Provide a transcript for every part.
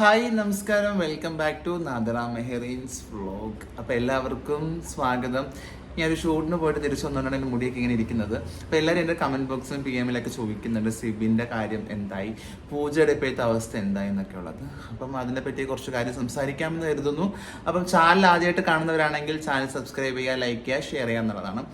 Hi നമസ്കാരം. Welcome back to Nadara Mehreen's vlog അപ്പോൾ എല്ലാവർക്കും സ്വാഗതം. ഞാനൊരു ഷൂട്ടിന് പോയിട്ട് തിരിച്ചു വന്നുകൊണ്ടാണ് എന്റെ മുടിയൊക്കെ ഇങ്ങനെ ഇരിക്കുന്നത്. അപ്പോൾ എല്ലാവരും എന്റെ കമന്റ് ബോക്സും പി എമ്മിലൊക്കെ ചോദിക്കുന്നുണ്ട് സിബിന്റെ കാര്യം എന്തായി? പൂജയുടെ ഇപ്പോഴത്തെ അവസ്ഥ എന്തായി എന്നൊക്കെ ഉള്ളത് അപ്പം അതിനെ പറ്റി കുറച്ച് കാര്യം സംസാരിക്കാമെന്ന് കരുതുന്നു. അപ്പം ചാനൽ ആദ്യമായിട്ട് കാണുന്നവരാണെങ്കിൽ ചാനൽ സബ്സ്ക്രൈബ് ചെയ്യുക ലൈക്ക് ചെയ്യുക ഷെയർ ചെയ്യുക എന്നുള്ളതാണ്.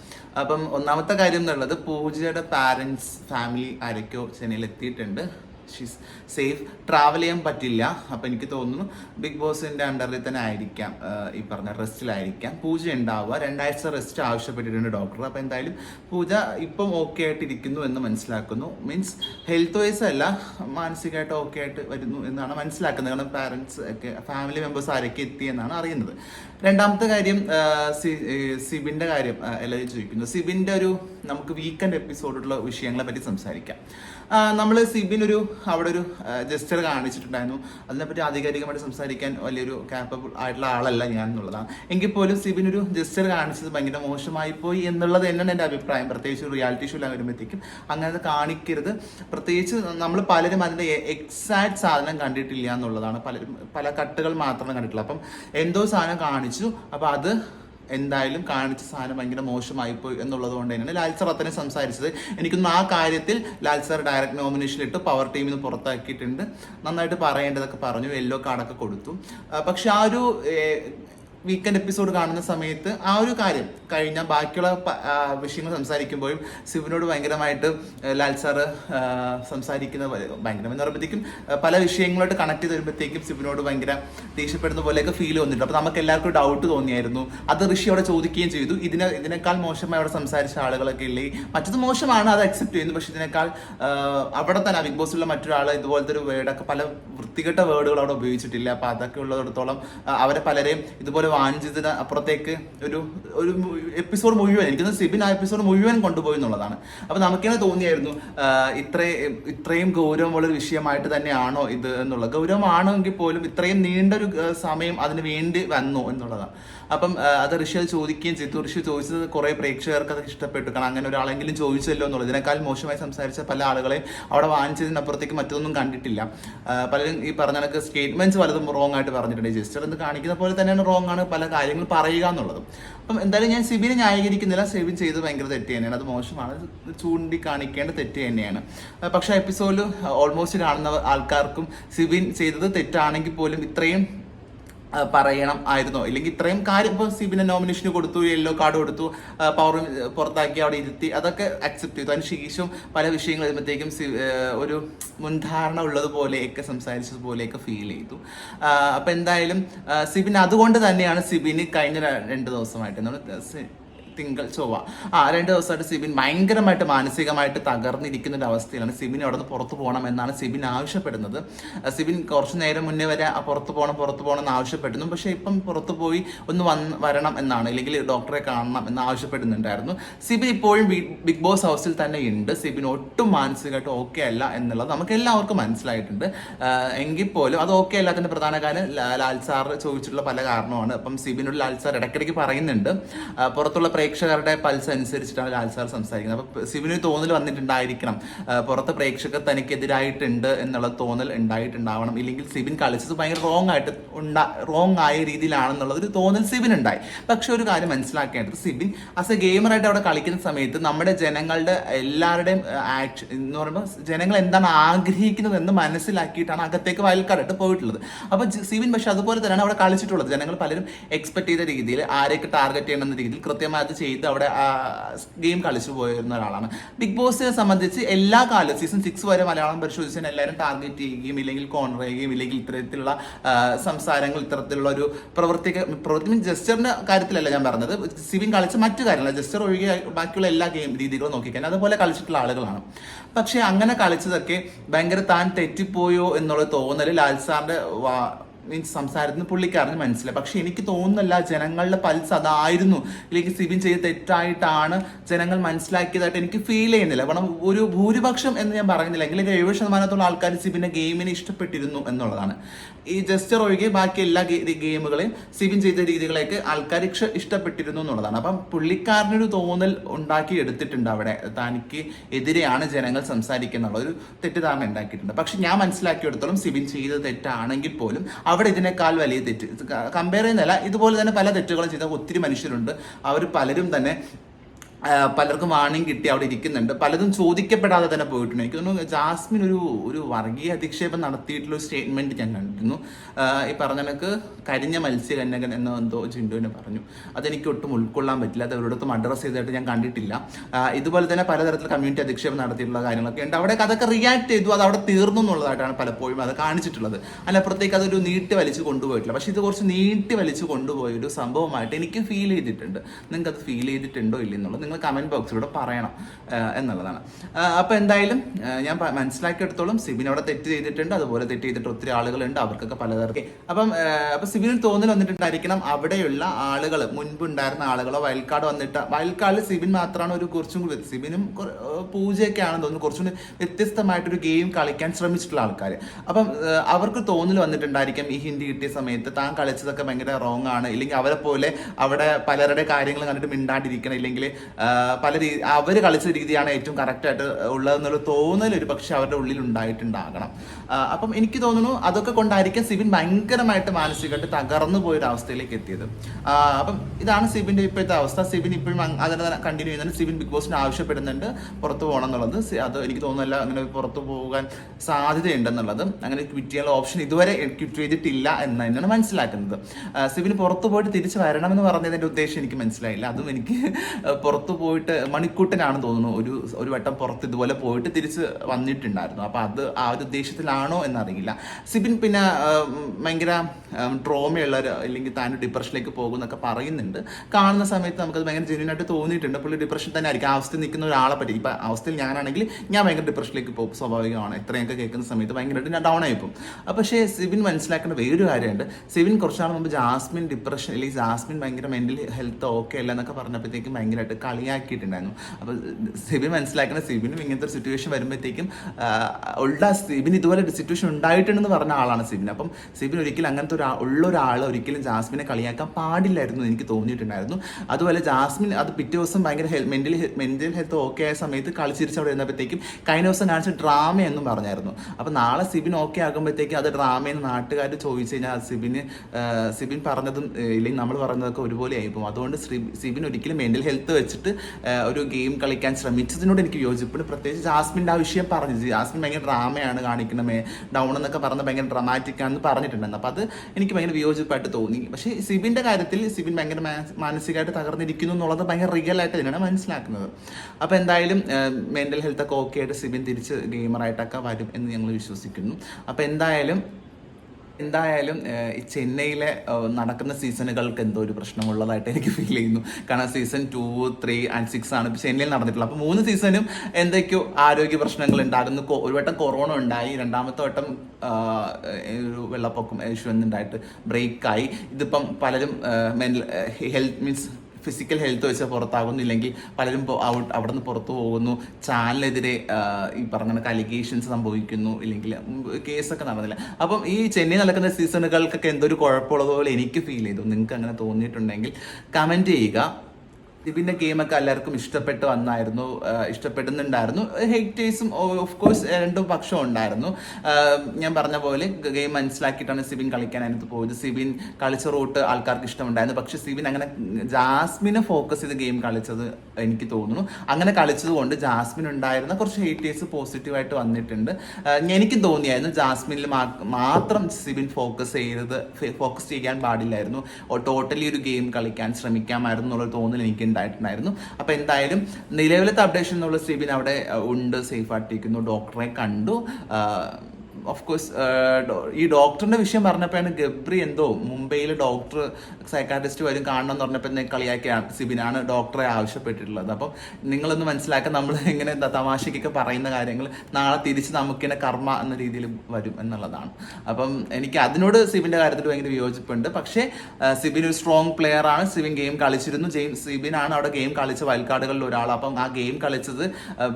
അപ്പം ഒന്നാമത്തെ കാര്യം എന്നുള്ളത് പൂജയുടെ പാരൻസ് ഫാമിലി ആരൊക്കെയോ ചെന്നൈയിൽ എത്തിയിട്ടുണ്ട് ഷീസ് സേഫ് ട്രാവൽ ചെയ്യാൻ പറ്റില്ല. അപ്പം എനിക്ക് തോന്നുന്നു ബിഗ് ബോസിന്റെ അണ്ടറിൽ തന്നെ ആയിരിക്കാം ഈ പറഞ്ഞ റെസ്റ്റിലായിരിക്കാം പൂജ ഉണ്ടാവുക. രണ്ടാഴ്ച റെസ്റ്റ് ആവശ്യപ്പെട്ടിട്ടുണ്ട് ഡോക്ടർ അപ്പം എന്തായാലും പൂജ ഇപ്പം ഓക്കെ ആയിട്ടിരിക്കുന്നു എന്ന് മനസ്സിലാക്കുന്നു. മീൻസ് ഹെൽത്ത് വൈസ് അല്ല മാനസികമായിട്ട് ഓക്കെ ആയിട്ട് വരുന്നു എന്നാണ് മനസ്സിലാക്കുന്നത്. കാരണം പാരൻസ് ഒക്കെ ഫാമിലി മെമ്പേഴ്സ് ആരൊക്കെ എത്തി എന്നാണ് അറിയുന്നത്. രണ്ടാമത്തെ കാര്യം സിബിന്റെ കാര്യം എല്ലാവരും ചോദിക്കുന്നു. സിബിന്റെ ഒരു നമുക്ക് വീക്കെൻഡ് എപ്പിസോഡിലുള്ള വിഷയങ്ങളെ പറ്റി സംസാരിക്കാം. നമ്മൾ സിബിൻ ഒരു അവിടെ ഒരു ജസ്റ്റർ കാണിച്ചിട്ടുണ്ടായിരുന്നു. അതിനെപ്പറ്റി ആധികാരികമായിട്ട് സംസാരിക്കാൻ വലിയൊരു കാപ്പബിൾ ആയിട്ടുള്ള ആളല്ല ഞാൻ എന്നുള്ളതാണ് എങ്കിൽ പോലും സിബിൻ ഒരു ജസ്റ്റർ കാണിച്ചത് ഭയങ്കര മോശമായി പോയി എന്നുള്ളത് തന്നെയാണ് എന്റെ അഭിപ്രായം. പ്രത്യേകിച്ച് റിയാലിറ്റി ഷോയിലാണ് വരുമ്പോഴത്തേക്കും അങ്ങനെ കാണിക്കരുത്. പ്രത്യേകിച്ച് നമ്മൾ പലരും അതിന്റെ എക്സാക്ട് സാധനം കണ്ടിട്ടില്ല എന്നുള്ളതാണ്. പലരും പല കട്ടുകൾ മാത്രമേ കണ്ടിട്ടുള്ളൂ. അപ്പം എന്തോ സാധനം കാണിച്ചു. അപ്പം അത് എന്തായാലും കാണിച്ച സാധനം ഭയങ്കര മോശമായിപ്പോയി എന്നുള്ളത് കൊണ്ട് തന്നെയാണ് ലാൽ സർ അത്തന്നെ സംസാരിച്ചത്. എനിക്കൊന്നും ആ കാര്യത്തിൽ ലാൽ സർ ഡയറക്റ്റ് ഇട്ട് പവർ ടീമിൽ നിന്ന് പുറത്താക്കിയിട്ടുണ്ട്. നന്നായിട്ട് പറയേണ്ടതൊക്കെ പറഞ്ഞു യെല്ലോ കാർഡൊക്കെ കൊടുത്തു. പക്ഷെ ആ ഒരു വീക്കെൻഡ് എപ്പിസോഡ് കാണുന്ന സമയത്ത് ആ ഒരു കാര്യം കഴിഞ്ഞ ബാക്കിയുള്ള വിഷയങ്ങൾ സംസാരിക്കുമ്പോഴും ശിവനോട് ഭയങ്കരമായിട്ട് ലാൽ സാറ് സംസാരിക്കുന്ന പോലെ- ഭയങ്കരം എന്ന് പറയുമ്പോഴത്തേക്കും പല വിഷയങ്ങളായിട്ട് കണക്ട് ചെയ്ത് വരുമ്പോഴത്തേക്കും ശിവനോട് ഭയങ്കര ദേഷ്യപ്പെടുന്ന പോലെയൊക്കെ ഫീൽ വന്നിട്ടുണ്ട്. അപ്പോൾ നമുക്ക് എല്ലാവർക്കും ഡൗട്ട് തോന്നിയായിരുന്നു. അത് ഋഷി അവിടെ ചോദിക്കുകയും ചെയ്തു. ഇതിനെ ഇതിനേക്കാൾ മോശമായി അവിടെ സംസാരിച്ച ആളുകളൊക്കെ ഇല്ലേ? മറ്റത് മോശമാണ് അത് അക്സെപ്റ്റ് ചെയ്യുന്നു. പക്ഷെ ഇതിനേക്കാൾ അവിടെ തന്നെ ബിഗ് ബോസിലുള്ള മറ്റൊരാൾ ഇതുപോലത്തെ ഒരു വേർഡൊക്കെ പല വൃത്തികെട്ട വേർഡുകൾ അവിടെ ഉപയോഗിച്ചിട്ടില്ല. അപ്പോൾ അതൊക്കെ ഉള്ളിടത്തോളം അവരെ പലരെയും ഇതുപോലെ വാഞ്ചിതിന് അപ്പുറത്തേക്ക് ഒരു ഒരു എപ്പിസോഡ് മുഴുവൻ എനിക്കൊന്ന് സിബിൻ ആ എപ്പിസോഡ് മുഴുവൻ കൊണ്ടുപോയി എന്നുള്ളതാണ്. അപ്പോൾ നമുക്കിങ്ങനെ തോന്നിയായിരുന്നു ഇത്രേ ഇത്രയും ഗൗരവമുള്ള ഒരു വിഷയമായിട്ട് തന്നെയാണോ ഇത് എന്നുള്ളത് ഗൗരവമാണെങ്കിൽ പോലും ഇത്രയും നീണ്ടൊരു സമയം അതിന് വേണ്ടി വന്നു എന്നുള്ളതാണ്. അപ്പം അത് ഋഷി അത് ചോദിക്കുകയും ചെയ്തു. ഋഷി ചോദിച്ചത് കുറേ പ്രേക്ഷകർക്ക് അത് ഇഷ്ടപ്പെട്ടു. കാരണം അങ്ങനെ ഒരാളെങ്കിലും ചോദിച്ചല്ലോ എന്നുള്ളത്. ഇതിനേക്കാൾ മോശമായി സംസാരിച്ച പല ആളുകളെയും അവിടെ വാങ്ങിച്ചതിനപ്പുറത്തേക്ക് മറ്റൊന്നും കണ്ടിട്ടില്ല. പലരും ഈ പറഞ്ഞ കണക്ക് സ്റ്റേറ്റ്മെന്റ്സ് പലതും റോങ് ആയിട്ട് പറഞ്ഞിട്ടുണ്ട്. ജസ്റ്റർ എന്ന് കാണിക്കുന്ന പോലെ തന്നെയാണ് റോങ് ആണ്. പല കാര്യങ്ങൾ പറയുക എന്നുള്ളത്. അപ്പം എന്തായാലും ഞാൻ സിബിനെ ന്യായീകരിക്കുന്നില്ല. സിബിൻ ചെയ്ത് ഭയങ്കര തെറ്റ് തന്നെയാണ്. അത് മോശമാണ്. ചൂണ്ടിക്കാണിക്കേണ്ട ചൂണ്ടി കാണിക്കേണ്ട തെറ്റ് തന്നെയാണ്. പക്ഷേ എപ്പിസോഡിൽ ഓൾമോസ്റ്റ് കാണുന്ന ആൾക്കാർക്കും സിബിൻ ചെയ്തത് തെറ്റാണെങ്കിൽ പോലും ഇത്രയും പറയണം ആയിരുന്നോ. ഇല്ലെങ്കിൽ ഇത്രയും കാര്യം ഇപ്പോൾ സിബിനെ നോമിനേഷന് കൊടുത്തു യെല്ലോ കാർഡ് കൊടുത്തു പവർ പുറത്താക്കി അവിടെ ഇരുത്തി അതൊക്കെ അക്സെപ്റ്റ് ചെയ്തു. അതിന് ശേഷം പല വിഷയങ്ങൾ വരുമ്പോഴത്തേക്കും ഒരു മുൻധാരണ ഉള്ളതുപോലെയൊക്കെ സംസാരിച്ചതുപോലെയൊക്കെ ഫീൽ ചെയ്തു. അപ്പം എന്തായാലും സിബിൻ അതുകൊണ്ട് തന്നെയാണ് സിബിന് കഴിഞ്ഞ രണ്ട് ദിവസമായിട്ട് നമ്മൾ തിങ്കൾ ചൊവ്വ. ആ രണ്ട് ദിവസമായിട്ട് സിബിൻ ഭയങ്കരമായിട്ട് മാനസികമായിട്ട് തകർന്നിരിക്കുന്ന ഒരു അവസ്ഥയിലാണ് സിബിൻ അവിടെ നിന്ന് പുറത്തു പോകണം എന്നാണ് സിബിൻ ആവശ്യപ്പെടുന്നത്. സിബിൻ കുറച്ച് നേരം മുന്നേ വരെ പുറത്തു പോകണം പുറത്തു പോകണം എന്ന് ആവശ്യപ്പെടുന്നു. പക്ഷേ ഇപ്പം പുറത്തു പോയി ഒന്ന് വന്ന് വരണം എന്നാണ് അല്ലെങ്കിൽ ഡോക്ടറെ കാണണം എന്ന് ആവശ്യപ്പെടുന്നുണ്ടായിരുന്നു. സിബിൻ ഇപ്പോഴും ബിഗ് ബോസ് ഹൗസിൽ തന്നെ ഉണ്ട്. സിബിൻ ഒട്ടും മാനസികമായിട്ട് ഓക്കെ അല്ല എന്നുള്ളത് നമുക്ക് എല്ലാവർക്കും മനസ്സിലായിട്ടുണ്ട്. എങ്കിൽ പോലും അത് ഓക്കെ അല്ലാത്തതിന്റെ പ്രധാന കാര്യം ലാൽ സാർ ചോദിച്ചിട്ടുള്ള പല കാരണമാണ്. അപ്പം സിബിനോട് ലാൽ സാർ ഇടയ്ക്കിടയ്ക്ക് പറയുന്നുണ്ട്. പുറത്തുള്ള പ്രേക്ഷകരുടെ പൾസ് അനുസരിച്ചിട്ടാണ് ലാൽ സാർ സംസാരിക്കുന്നത്. അപ്പൊ സിവിന് തോന്നൽ വന്നിട്ടുണ്ടായിരിക്കണം. പുറത്ത് പ്രേക്ഷകർ തനിക്കെതിരായിട്ടുണ്ട് എന്നുള്ള തോന്നൽ ഉണ്ടായിട്ടുണ്ടാവണം. ഇല്ലെങ്കിൽ സിബിൻ കളിച്ചത് ഭയങ്കര റോങ് ആയിട്ട് ഉണ്ടാ റോങ് ആയ രീതിയിലാണെന്നുള്ള ഒരു തോന്നൽ സിബിൻ ഉണ്ടായി പക്ഷെ ഒരു കാര്യം മനസ്സിലാക്കേണ്ടത് സിബിൻ ആസ് എ ഗെയിമറായിട്ട് അവിടെ കളിക്കുന്ന സമയത്ത് നമ്മുടെ ജനങ്ങളുടെ എല്ലാവരുടെയും ആക്ഷൻ എന്ന് പറയുമ്പോൾ ജനങ്ങൾ എന്താണ് ആഗ്രഹിക്കുന്നത് എന്ന് മനസ്സിലാക്കിയിട്ടാണ് അകത്തേക്ക് വയൽക്കാരായിട്ട് പോയിട്ടുള്ളത്. അപ്പോൾ സിബിൻ പക്ഷെ അതുപോലെ തന്നെയാണ് അവിടെ കളിച്ചിട്ടുള്ളത്. ജനങ്ങൾ പലരും എക്സ്പെക്ട് ചെയ്ത രീതിയിൽ ആരെയൊക്കെ ടാർഗറ്റ് ചെയ്യണമെന്ന രീതിയിൽ കൃത്യമായി ചെയ്ത് അവിടെ ഗെയിം കളിച്ചു പോയിരുന്ന ഒരാളാണ്. ബിഗ് ബോസിനെ സംബന്ധിച്ച് എല്ലാ കാലവും സീസൺ സിക്സ് വരെ മലയാളം പരിശോധിച്ചാൽ എല്ലാവരും ടാർഗറ്റ് ചെയ്യുകയും ഇല്ലെങ്കിൽ കോർണർ ചെയ്യുകയും ഇല്ലെങ്കിൽ ഇത്തരത്തിലുള്ള സംസാരങ്ങൾ ഇത്തരത്തിലുള്ള ഒരു പ്രവൃത്തി പ്രവൃത്തി മീൻ ജസ്റ്ററിന്റെ കാര്യത്തിലല്ല ഞാൻ പറഞ്ഞത്. സിവിൻ കളിച്ച മറ്റു കാര്യങ്ങൾ ജസ്റ്റർ ഒഴികെ ബാക്കിയുള്ള എല്ലാ ഗെയിം രീതികളും നോക്കിക്കാൻ അതുപോലെ കളിച്ചിട്ടുള്ള ആളുകളാണ്. പക്ഷേ അങ്ങനെ കളിച്ചതൊക്കെ ഭയങ്കര താൻ തെറ്റിപ്പോയോ എന്നുള്ള തോന്നൽ ലാൽ സാറിന്റെ മീൻസ് സംസാരത്തിന് പുള്ളിക്കാരന് മനസ്സിലായി. പക്ഷെ എനിക്ക് തോന്നുന്നില്ല ജനങ്ങളുടെ പൾസ് അതായിരുന്നു. ഇല്ലെങ്കിൽ സിബിൻ ചെയ്ത് തെറ്റായിട്ടാണ് ജനങ്ങൾ മനസ്സിലാക്കിയതായിട്ട് എനിക്ക് ഫീൽ ചെയ്യുന്നില്ല. കാരണം ഒരു ഭൂരിപക്ഷം എന്ന് ഞാൻ പറയുന്നില്ല. എങ്കിലും എഴുപത് ശതമാനത്തോളം ആൾക്കാർ സിബിന്റെ ഗെയിമിനെ ഇഷ്ടപ്പെട്ടിരുന്നു എന്നുള്ളതാണ്. ഈ ജസ്റ്റർ ഒഴികെ ബാക്കി എല്ലാ ഗെയിമുകളെയും സിബിൻ ചെയ്ത രീതികളെയൊക്കെ ആൾക്കാർ ഇഷ്ടപ്പെട്ടിരുന്നു എന്നുള്ളതാണ്. അപ്പം പുള്ളിക്കാരനൊരു തോന്നൽ ഉണ്ടാക്കി എടുത്തിട്ടുണ്ട് അവിടെ. തനിക്ക് എതിരെയാണ് ജനങ്ങൾ സംസാരിക്കുന്നുള്ള ഒരു തെറ്റിദ്ധാരണ ഉണ്ടാക്കിയിട്ടുണ്ട്. പക്ഷെ ഞാൻ മനസ്സിലാക്കിയെടുത്തോളം സിബിൻ ചെയ്ത തെറ്റാണെങ്കിൽ പോലും അവിടെ ഇതിനേക്കാൾ വലിയ തെറ്റ്. കമ്പയർ ചെയ്യുന്നതല്ല ഇതുപോലെ തന്നെ പല തെറ്റുകളും ചെയ്ത ഒത്തിരി മനുഷ്യരുണ്ട്. അവർ പലരും തന്നെ പലർക്കും വാണിംഗ് കിട്ടി അവിടെ ഇരിക്കുന്നുണ്ട്. പലതും ചോദിക്കപ്പെടാതെ തന്നെ പോയിട്ടുണ്ട്. എനിക്ക് തോന്നുന്നു ജാസ്മിൻ ഒരു ഒരു വർഗീയ അധിക്ഷേപം നടത്തിയിട്ടുള്ള ഒരു സ്റ്റേറ്റ്മെന്റ് ഞാൻ കണ്ടിരുന്നു. ഈ പറഞ്ഞ കണക്ക് കരിഞ്ഞ മത്സ്യകന്യകൻ എന്നോ എന്തോ ചിണ്ടുവിനെ പറഞ്ഞു. അതെനിക്ക് ഒട്ടും ഉൾക്കൊള്ളാൻ പറ്റില്ല. അത് അവരോടൊത്തും അഡ്രസ്സ് ചെയ്തിട്ട് ഞാൻ കണ്ടിട്ടില്ല. ഇതുപോലെ തന്നെ പലതരത്തിൽ കമ്മ്യൂണിറ്റി അധിക്ഷേപം നടത്തിയിട്ടുള്ള കാര്യങ്ങളൊക്കെ ഉണ്ട്. അവിടെ അതൊക്കെ റിയാക്ട് ചെയ്തു. അത് അവിടെ തീർന്നു എന്നുള്ളതായിട്ടാണ് പലപ്പോഴും അത് കാണിച്ചിട്ടുള്ളത്. അല്ലപ്പുറത്തേക്ക് അതൊരു നീട്ടി വലിച്ചു കൊണ്ടുപോയിട്ടില്ല. പക്ഷേ ഇത് കുറച്ച് നീട്ടി വലിച്ചു കൊണ്ടുപോയ ഒരു സംഭവമായിട്ട് എനിക്ക് ഫീൽ ചെയ്തിട്ടുണ്ട്. നിങ്ങൾക്ക് അത് ഫീൽ ചെയ്തിട്ടുണ്ടോ ഇല്ലെന്നുള്ളത് നിങ്ങൾ കമന്റ് ബോക്സിലൂടെ പറയണം എന്നുള്ളതാണ്. അപ്പോൾ എന്തായാലും ഞാൻ മനസ്സിലാക്കി മനസ്സിലാക്കിയെടുത്തോളം സിബിൻ അവിടെ തെറ്റ് ചെയ്തിട്ടുണ്ട് അതുപോലെ തെറ്റ് ചെയ്തിട്ട് ഒത്തിരി ആളുകളുണ്ട് അവർക്കൊക്കെ പലതരം അപ്പം അപ്പം സിബിനിൽ തോന്നൽ വന്നിട്ടുണ്ടായിരിക്കണം അവിടെയുള്ള ആളുകൾ മുൻപ് ഉണ്ടായിരുന്ന ആളുകളോ വയൽക്കാട് വന്നിട്ട് വയൽക്കാടിൽ സിബിൻ മാത്രമാണ് ഒരു കുറച്ചും കൂടി സിബിനും കുറ- പൂജയൊക്കെ ആണെന്ന് തോന്നുന്നു. കുറച്ചും കൂടി വ്യത്യസ്തമായിട്ടൊരു ഗെയിം കളിക്കാൻ ശ്രമിച്ചിട്ടുള്ള ആൾക്കാർ അപ്പം അവർക്ക് തോന്നൽ വന്നിട്ടുണ്ടായിരിക്കും ഈ ഹിന്ദി കിട്ടിയ സമയത്ത്. താൻ കളിച്ചതൊക്കെ ഭയങ്കര റോങ് ആണ്. ഇല്ലെങ്കിൽ അവരെ പോലെ അവിടെ പലരുടെ കാര്യങ്ങൾ കണ്ടിട്ട് മിണ്ടാണ്ടിരിക്കണം. ഇല്ലെങ്കിൽ പല രീതി അവർ കളിച്ച രീതിയാണ് ഏറ്റവും കറക്റ്റായിട്ട് ഉള്ളതെന്നുള്ള തോന്നൽ ഒരു പക്ഷേ അവരുടെ ഉള്ളിൽ ഉണ്ടായിട്ടുണ്ടാകണം. അപ്പം എനിക്ക് തോന്നുന്നു അതൊക്കെ കൊണ്ടായിരിക്കും സിബിൻ ഭയങ്കരമായിട്ട് മാനസികമായിട്ട് തകർന്നു പോയൊരു അവസ്ഥയിലേക്ക് എത്തിയത്. അപ്പം ഇതാണ് സിബിന്റെ ഇപ്പോഴത്തെ അവസ്ഥ. സിബിൻ ഇപ്പോഴും അതിനെ കണ്ടിന്യൂ ചെയ്യുന്നുണ്ട്. സിബിൻ ബിഗ് ബോസിന് ആവശ്യപ്പെടുന്നുണ്ട്. പുറത്തു പോകണം എന്നുള്ളത് അത് എനിക്ക് തോന്നുന്നില്ല അങ്ങനെ പുറത്തു പോകാൻ സാധ്യതയുണ്ടെന്നുള്ളത്. അങ്ങനെ ക്വിറ്റ് ചെയ്യാനുള്ള ഓപ്ഷൻ ഇതുവരെ ക്വിറ്റ് ചെയ്തിട്ടില്ല എന്ന് തന്നെയാണ് മനസ്സിലാക്കുന്നത് സിബിന് പുറത്തു പോയിട്ട് തിരിച്ച് വരണമെന്ന് പറഞ്ഞതിന്റെ ഉദ്ദേശം എനിക്ക് മനസ്സിലായില്ല. അതും എനിക്ക് പുറത്തു പോയിട്ട് മണിക്കൂട്ടനാണെന്ന് തോന്നുന്നു. ഒരു ഒരു വട്ടം പുറത്ത് ഇതുപോലെ പോയിട്ട് തിരിച്ച് വന്നിട്ടുണ്ടായിരുന്നു. അപ്പോൾ അത് ആ ഒരു ഉദ്ദേശത്തിലാണോ എന്നറിയില്ല. സിബിൻ പിന്നെ ഭയങ്കര ട്രോമയുള്ള അല്ലെങ്കിൽ താൻ ഡിപ്രഷനിലേക്ക് പോകുന്നൊക്കെ പറയുന്നുണ്ട്. കാണുന്ന സമയത്ത് നമുക്കത് ഭയങ്കര ജെന്യൂൻ ആയിട്ട് തോന്നിയിട്ടുണ്ട്. പുള്ളി ഡിപ്രഷൻ തന്നെ ആയിരിക്കും ആ അവസ്ഥ നിൽക്കുന്ന ഒരാളെ പറ്റി. ഇപ്പൊ അവസ്ഥയിൽ ഞാനാണെങ്കിൽ ഞാൻ ഭയങ്കര ഡിപ്രഷനിലേക്ക് പോകും. സ്വാഭാവികമാണ്. ഇത്രയൊക്കെ കേൾക്കുന്ന സമയത്ത് ഭയങ്കരമായിട്ട് ഞാൻ ഡൗൺ ആയി പോകും. അപ്പൊ പക്ഷേ സിബിൻ മനസ്സിലാക്കേണ്ട വേറൊരു കാര്യമുണ്ട്. സിബിൻ നാൾ മുമ്പ് ജാസ്മിൻ ഡിപ്രഷൻ അല്ലെങ്കിൽ ജാസ്മിൻ ഭയങ്കര മെന്റൽ ഹെൽത്ത് ഓക്കെ അല്ല എന്നൊക്കെ പറഞ്ഞപ്പോഴത്തേക്കും ഭയങ്കരമായിട്ട് കളിയാക്കിയിട്ടുണ്ടായിരുന്നു. അപ്പോൾ സിബിൻ മനസ്സിലാക്കുന്ന സിബിനും ഇങ്ങനത്തെ ഒരു സിറ്റുവേഷൻ വരുമ്പോഴത്തേക്കും ഉള്ള സിബിൻ ഇതുപോലെ ഒരു സിറ്റുവേഷൻ ഉണ്ടായിട്ടുണ്ടെന്ന് പറഞ്ഞ ആളാണ് സിബിൻ അപ്പം സിബിൻ ഒരിക്കലും അങ്ങനത്തെ ഒരു ഉള്ള ഒരാൾ ഒരിക്കലും ജാസ്മിനെ കളിയാക്കാൻ പാടില്ലായിരുന്നു എനിക്ക് തോന്നിയിട്ടുണ്ടായിരുന്നു. അതുപോലെ ജാസ്മിൻ അത് പിറ്റേ ദിവസം ഭയങ്കര മെന്റലി മെന്റൽ ഹെൽത്ത് ഓക്കെ ആയ സമയത്ത് കളിച്ചിരിച്ച് അവിടെ ഇരുന്നപ്പോഴത്തേക്കും കഴിഞ്ഞ ദിവസം കാണിച്ച ഡ്രാമ എന്നും പറഞ്ഞായിരുന്നു. അപ്പൊ നാളെ സിബിൻ ഓക്കെ ആകുമ്പോഴത്തേക്കും അത് ഡ്രാമയെന്ന് നാട്ടുകാർ ചോദിച്ചു കഴിഞ്ഞാൽ സിബിന് സിബിൻ പറഞ്ഞതും ഇല്ലെങ്കിൽ നമ്മൾ പറഞ്ഞതൊക്കെ ഒരുപോലെ ആയിപ്പോകും അതുകൊണ്ട് സിബിൻ ഒരിക്കലും മെന്റൽ ഹെൽത്ത് വെച്ചിട്ട് ഒരു ഗെയിം കളിക്കാൻ ശ്രമിച്ചതിനോട് എനിക്ക് യോജിപ്പുണ്ട്. പ്രത്യേകിച്ച് ജാസ്മിന്റെ ആ വിഷയം പറഞ്ഞു. ജാസ്മിൻ ഭയങ്കര ഡ്രാമയാണ് കാണിക്കണമേ ഡൗൺ എന്നൊക്കെ പറഞ്ഞ് ഭയങ്കര ഡ്രാമാറ്റിക് ആണെന്ന് പറഞ്ഞിട്ടുണ്ടായിരുന്നു. അപ്പോൾ അത് എനിക്ക് ഭയങ്കര വിയോജിപ്പായിട്ട് തോന്നി. പക്ഷേ സിബിന്റെ കാര്യത്തിൽ സിബിൻ ഭയങ്കര മാനസികമായിട്ട് തകർന്നിരിക്കുന്നു എന്നുള്ളത് ഭയങ്കര റിയൽ ആയിട്ട് തന്നെയാണ് മനസ്സിലാക്കുന്നത്. അപ്പോൾ എന്തായാലും മെന്റൽ ഹെൽത്ത് ഒക്കെ ഓക്കെ ആയിട്ട് സിബിൻ തിരിച്ച് ഗെയിമറായിട്ടൊക്കെ വരും എന്ന് ഞങ്ങൾ വിശ്വസിക്കുന്നു. അപ്പോൾ എന്തായാലും എന്തായാലും ഈ ചെന്നൈയിലെ നടക്കുന്ന സീസണുകൾക്ക് എന്തോ ഒരു പ്രശ്നമുള്ളതായിട്ട് എനിക്ക് ഫീൽ ചെയ്യുന്നു. കാരണം season two three and six ആണ് ചെന്നൈയിൽ നടന്നിട്ടുള്ളത്. അപ്പോൾ മൂന്ന് സീസണും എന്തൊക്കെയോ ആരോഗ്യ പ്രശ്നങ്ങൾ ഉണ്ടാകുന്നു. ഒരു വട്ടം കൊറോണ ഉണ്ടായി രണ്ടാമത്തെ വട്ടം ഒരു വെള്ളപ്പൊക്കം ഇഷ്യൂ എന്നുണ്ടായിട്ട് ബ്രേക്കായി ഇതിപ്പം പലരും mental health means physical health വെച്ച് പുറത്താകുന്നില്ലെങ്കിൽ പലരും ഔട്ട് അവിടെ നിന്ന് പുറത്തു പോകുന്നു. ചാനലിനെതിരെ ഈ പറഞ്ഞ അലിഗേഷൻസ് സംഭവിക്കുന്നു. ഇല്ലെങ്കിൽ കേസൊക്കെ നടന്നില്ല. അപ്പം ഈ ചെന്നൈ നടക്കുന്ന സീസണുകൾക്കൊക്കെ എന്തൊരു കുഴപ്പമുള്ളതുപോലെ എനിക്ക് ഫീൽ ചെയ്തു. നിങ്ങൾക്ക് അങ്ങനെ തോന്നിയിട്ടുണ്ടെങ്കിൽ കമന്റ് ചെയ്യുക. ഇതിന്റെ ഗെയിമൊക്കെ എല്ലാവർക്കും ഇഷ്ടപ്പെട്ട് വന്നായിരുന്നു ഇഷ്ടപ്പെടുന്നുണ്ടായിരുന്നു. ഹെയ്റ്റേഴ്സും ഓഫ് കോഴ്സ് രണ്ടും പക്ഷം ഉണ്ടായിരുന്നു. ഞാൻ പറഞ്ഞ പോലെ ഗെയിം മനസ്സിലാക്കിയിട്ടാണ് സിബിൻ കളിക്കാനായിട്ട് പോയത്. സിബിൻ കളിച്ച റൂട്ട് ആൾക്കാർക്ക് ഇഷ്ടമുണ്ടായിരുന്നു. പക്ഷെ സിബിൻ അങ്ങനെ ജാസ്മിനെ ഫോക്കസ് ചെയ്ത് ഗെയിം കളിച്ചത് എനിക്ക് തോന്നുന്നു. അങ്ങനെ കളിച്ചത് കൊണ്ട് ജാസ്മിൻ ഉണ്ടായിരുന്ന കുറച്ച് ഹെയ്റ്റേഴ്സ് പോസിറ്റീവായിട്ട് വന്നിട്ടുണ്ട്. എനിക്ക് തോന്നിയായിരുന്നു ജാസ്മിനിൽ മാത്രം സിബിൻ ഫോക്കസ് ചെയ്തത് ഫോക്കസ് ചെയ്യാൻ പാടില്ലായിരുന്നു. ടോട്ടലി ഒരു ഗെയിം കളിക്കാൻ ശ്രമിക്കാമായിരുന്നു എന്നുള്ള തോന്നൽ എനിക്ക് ഉണ്ടായിട്ടുണ്ടായിരുന്നു. അപ്പൊ എന്തായാലും നിലവിലത്തെ അപ്ഡേഷൻ എന്നുള്ള സ്റ്റീബിൻ അവിടെ ഉണ്ട് സേഫ് ആയിട്ടിരിക്കുന്നു. ഡോക്ടറെ കണ്ടു. ഓഫ് കോഴ്സ് ഈ ഡോക്ടറിന്റെ വിഷയം പറഞ്ഞപ്പോഴാണ് ഗബ്രി എന്തോ മുംബൈയിൽ ഡോക്ടർ സൈക്കാട്രിസ്റ്റ് വരും കാണണം എന്ന് പറഞ്ഞപ്പോൾ എന്നെ കളിയാക്കിയാണ് സിബിനാണ് ഡോക്ടറെ ആവശ്യപ്പെട്ടിട്ടുള്ളത്. അപ്പം നിങ്ങളൊന്ന് മനസ്സിലാക്കാൻ നമ്മൾ ഇങ്ങനെ എന്താ പറയുന്ന കാര്യങ്ങൾ നാളെ തിരിച്ച് നമുക്കിങ്ങനെ കർമ്മ എന്ന രീതിയിൽ വരും എന്നുള്ളതാണ്. അപ്പം എനിക്ക് അതിനോട് സിബിന്റെ കാര്യത്തിൽ ഭയങ്കര വിയോജിപ്പുണ്ട്. പക്ഷേ സിബിൻ ഒരു സ്ട്രോങ് പ്ലെയർ ആണ്. സിബിൻ ഗെയിം കളിച്ചിരുന്നു. ജെയിം സിബിനാണ് അവിടെ ഗെയിം കളിച്ച വയൽക്കാടുകളിൽ ഒരാൾ. അപ്പം ആ ഗെയിം കളിച്ചത്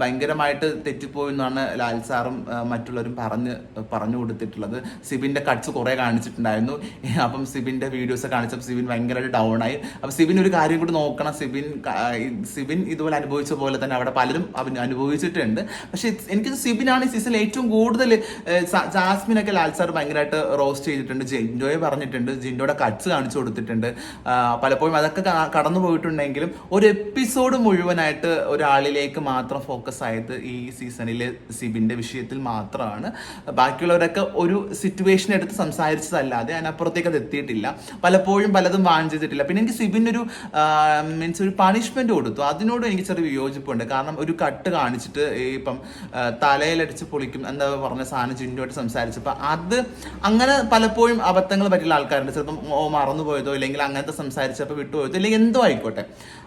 ഭയങ്കരമായിട്ട് തെറ്റിപ്പോയി എന്നാണ് ലാൽ സാറും മറ്റുള്ളവരും പറഞ്ഞ് പറഞ്ഞു കൊടുത്തിട്ടുള്ളത് സിബിന്റെ കട്ട്സ് കുറേ കാണിച്ചിട്ടുണ്ടായിരുന്നു. അപ്പം സിബിന്റെ വീഡിയോസ് കാണിച്ചപ്പോൾ സിബിൻ ഭയങ്കരമായിട്ട് ഡൗൺ ആയി. അപ്പം സിബിൻ ഒരു കാര്യം കൂടി നോക്കണം. സിബിൻ സിബിൻ ഇതുപോലെ അനുഭവിച്ച പോലെ തന്നെ അവിടെ പലരും അനുഭവിച്ചിട്ടുണ്ട്. പക്ഷേ എനിക്ക് സിബിനാണ് ഈ സീസണിൽ ഏറ്റവും കൂടുതൽ ജാസ്മിനൊക്കെ ലാൽ സാർ ഭയങ്കരമായിട്ട് റോസ്റ്റ് ചെയ്തിട്ടുണ്ട്. ജിൻഡോയെ പറഞ്ഞിട്ടുണ്ട്. ജിൻഡോയുടെ കട്ട്സ് കാണിച്ചു കൊടുത്തിട്ടുണ്ട്. പലപ്പോഴും അതൊക്കെ കടന്നു പോയിട്ടുണ്ടെങ്കിലും ഒരു എപ്പിസോഡ് മുഴുവനായിട്ട് ഒരാളിലേക്ക് മാത്രം ഫോക്കസ് ആയത് ഈ സീസണിലെ സിബിന്റെ വിഷയത്തിൽ മാത്രമാണ്. ബാക്കിയുള്ളവരൊക്കെ ഒരു സിറ്റുവേഷൻ എടുത്ത് സംസാരിച്ചതല്ലാതെ അതിനപ്പുറത്തേക്ക് അത് എത്തിയിട്ടില്ല. പലപ്പോഴും പലതും വാങ്ങിച്ചിട്ടില്ല പിന്നെ എനിക്ക് സിബിനൊരു മീൻസ് ഒരു പണിഷ്മെന്റ് കൊടുത്തു. അതിനോട് എനിക്ക് ചെറിയ വിയോജിപ്പുണ്ട്. കാരണം ഒരു കട്ട് കാണിച്ചിട്ട് ഇപ്പം തലയിലടിച്ച് പൊളിക്കും എന്താ പറഞ്ഞ സാധനം ചിന്നുമായിട്ട് സംസാരിച്ചപ്പോൾ അത് അങ്ങനെ പലപ്പോഴും അബദ്ധങ്ങൾ പറ്റിയുള്ള ആൾക്കാരുണ്ട്. ചിലപ്പം മറന്നു പോയതോ ഇല്ലെങ്കിൽ അങ്ങനത്തെ സംസാരിച്ചപ്പോൾ വിട്ടുപോയതോ ഇല്ലെങ്കിൽ എന്തോ ആയിക്കോട്ടെ.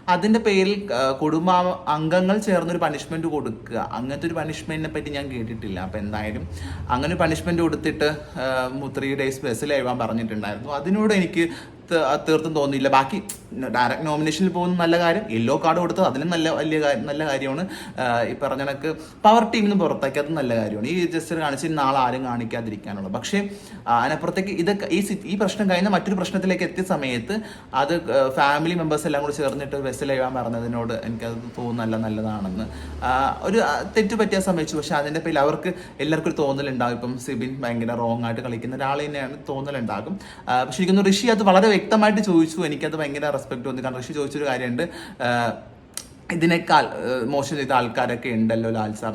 അതിന്റെ പേരിൽ കുടുംബ അംഗങ്ങൾ ചേർന്നൊരു പണിഷ്മെന്റ് കൊടുക്കുക. അങ്ങനത്തെ ഒരു പണിഷ്മെന്റിനെ പറ്റി ഞാൻ കേട്ടിട്ടില്ല. അപ്പൊ എന്തായാലും അങ്ങനെ ഒരു പണിഷ്മെന്റ് കൊടുത്തിട്ട് ത്രീ ഡേയ്സ് ബസ്സിൽ എഴുതാൻ പറഞ്ഞിട്ടുണ്ടായിരുന്നു. അതിനോട് എനിക്ക് തീർത്തും തോന്നിയില്ല. ബാക്കി ഡയറക്റ്റ് നോമിനേഷനിൽ പോകുന്ന നല്ല കാര്യം യെല്ലോ കാർഡ് കൊടുത്തത് അതിലും നല്ല വലിയ നല്ല കാര്യമാണ്. ഈ പറഞ്ഞ കണക്ക് പവർ ടീമിൽ നിന്ന് പുറത്താക്കിയത് നല്ല കാര്യമാണ്. ഈ ജസ്റ്റർ കാണിച്ച് നാളെ ആരും കാണിക്കാതിരിക്കാനുള്ളത് പക്ഷേ അതിനപ്പുറത്തേക്ക് ഇതൊക്കെ ഈ ഈ പ്രശ്നം കഴിഞ്ഞ മറ്റൊരു പ്രശ്നത്തിലേക്ക് എത്തിയ സമയത്ത് അത് ഫാമിലി മെമ്പേഴ്സ് എല്ലാം കൂടി ചേർന്നിട്ട് ബസ്സിൽ എഴുതാൻ പറഞ്ഞതിനോട് എനിക്കത് തോന്നുന്നല്ല നല്ലതാണെന്ന്. ഒരു തെറ്റ് പറ്റിയ സമയത്ത് പക്ഷേ അതിന്റെ പേരിൽ അവർക്ക് എല്ലാവർക്കും ഒരു തോന്നലുണ്ടാകും. ഇപ്പം സിബിൻ ഭയങ്കര റോങ് ആയിട്ട് കളിക്കുന്ന ഒരാൾ തന്നെയാണ് തോന്നലുണ്ടാകും. പക്ഷേ പക്ഷെ എനിക്കൊന്ന് ഋഷി അത് വളരെ വ്യക്തമായിട്ട് ചോദിച്ചു. എനിക്കത് ഭയങ്കര റെസ്പെക്ട് തോന്നി കാരണം ഋഷി ചോദിച്ചൊരു കാര്യമുണ്ട്. ഇതിനേക്കാൾ മോശം ചെയ്ത ആൾക്കാരൊക്കെ ഉണ്ടല്ലോ ലാൽ സാർ.